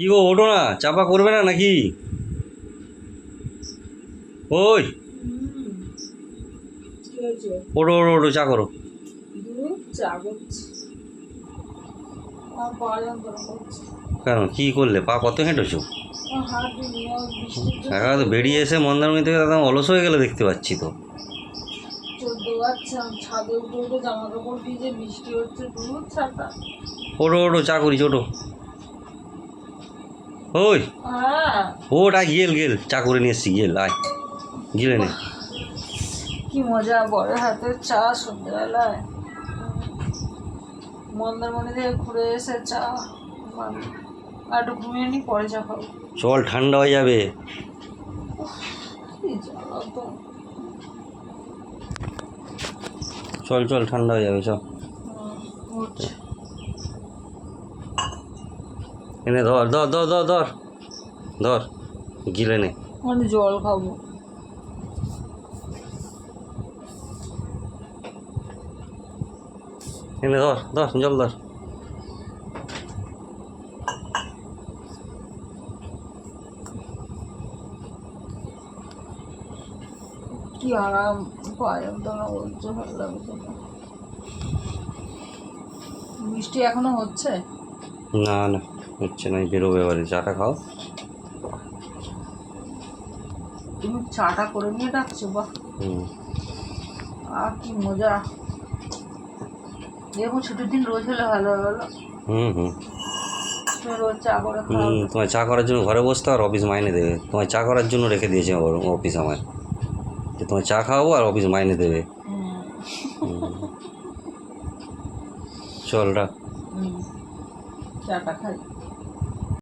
কি গো ওঠো না চাপা করবে না নাকি? ওই। ওঠো ওঠো ওঠো চা করো। চা কেন কি করলে? পা কত হেঁটেছো? একা তো বেরিয়ে এসে মন্দারমণি থেকে একদম অলস হয়ে গেলে দেখতে পাচ্ছি তো। ওটো বাচ্চা ছাদে উঠে উঠে জামা কাপড় ভিজে বৃষ্টি হচ্ছে দুধ ছাতা ওঠো ওঠো চা করি ওঠো ওই। ওট গেল গেল। চা করে নিয়ে এসছি গেল আয়। গিলে নে। কি মজা বড় হাতের চা সন্ধ্যেবেলায়। মন্দারমণি থেকে ঘুরে এসে চা আর একটু ঘুমিয়ে নি পরে চা খাব। চল ঠান্ডা হয়ে যাবে। চল চল ঠান্ডা হয়ে যাবে চল হুম, উঠছে। এনে ধর ধর ধর ধর ধর। ধর গিলে নে। আমি জল খাব। এনে ধর ধর জল ধর। কি আরাম পাওয়া যন্ত্রণা করছে ভালো লাগছে না। বৃষ্টি এখনও হচ্ছে? না না। হচ্ছে না বেরোবে এবারে। চাটা খাও। তুমি চাটা করে নিয়ে ডাকছো বাহ। আর কি মজা। এরকম ছুটির দিন রোজ হলে ভালো হলো হুম হুম। তুমি চা হুম তোমার চা করার জন্য ঘরে বসতে আর অফিস মাইনে দেবে। তোমার চা করার জন্য রেখে দিয়েছে আমার অফিস আমার যে তোমার চা খাওয়াবো আর অফিস মাইনে দেবে। চল রাখ। চাটা খাই।